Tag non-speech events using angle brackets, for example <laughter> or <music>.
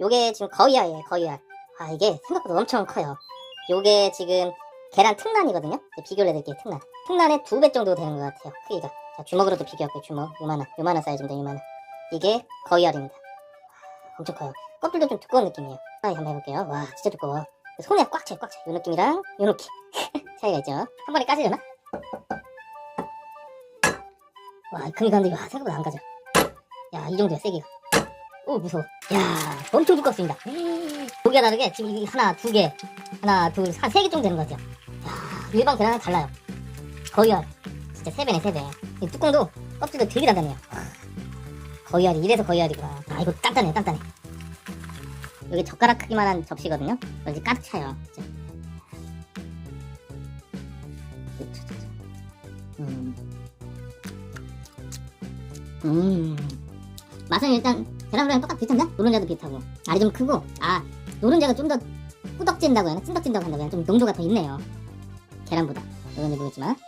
요게 지금 거위알이에요, 거위알. 아, 이게 생각보다 엄청 커요. 요게 지금 계란 특란이거든요. 비교를 해드릴게요, 특란. 특란의 두 배 정도 되는 것 같아요, 크기가. 자, 주먹으로도 비교할게요, 주먹. 요만한, 요만한 사이즈입니다, 요만한. 이게 거위알입니다. 와, 엄청 커요. 껍질도 좀 두꺼운 느낌이에요. 아, 한번 해볼게요. 와, 진짜 두꺼워. 손에 꽉 차요, 꽉 차요. 요 느낌이랑 요 느낌. <laughs> 차이가 있죠. 한 번에 까지려나? 와, 이 크기가 근데, 와, 생각보다 안 가져. 야, 이 정도야, 세기가. 오, 무서워. 야, 엄청 두껍습니다. 고기가 다르게, 지금 이게 하나, 두 개, 하나, 둘, 한세 개 정도 되는 것 같아요. 야, 일반 계란은 달라요. 거의알. 진짜 세 배네, 세 배. 이 뚜껑도, 껍질도 되게 단단해요. 거의알이, 이래서 거의알이구나. 아, 이거 단단해, 단단해. 여기 젓가락 크기만한 접시거든요. 이제 가득 차요. 진짜. 음. 음. 맛은 일단 계란후라이랑 똑같 비슷한데? 노른자도 비슷하고 알이 좀 크고 아 노른자가 좀 더 꾸덕진다고 해야 하나? 찐덕찐덕 한다고 해야 하나? 좀 농도가 더 있네요 계란보다 이건 모르겠지만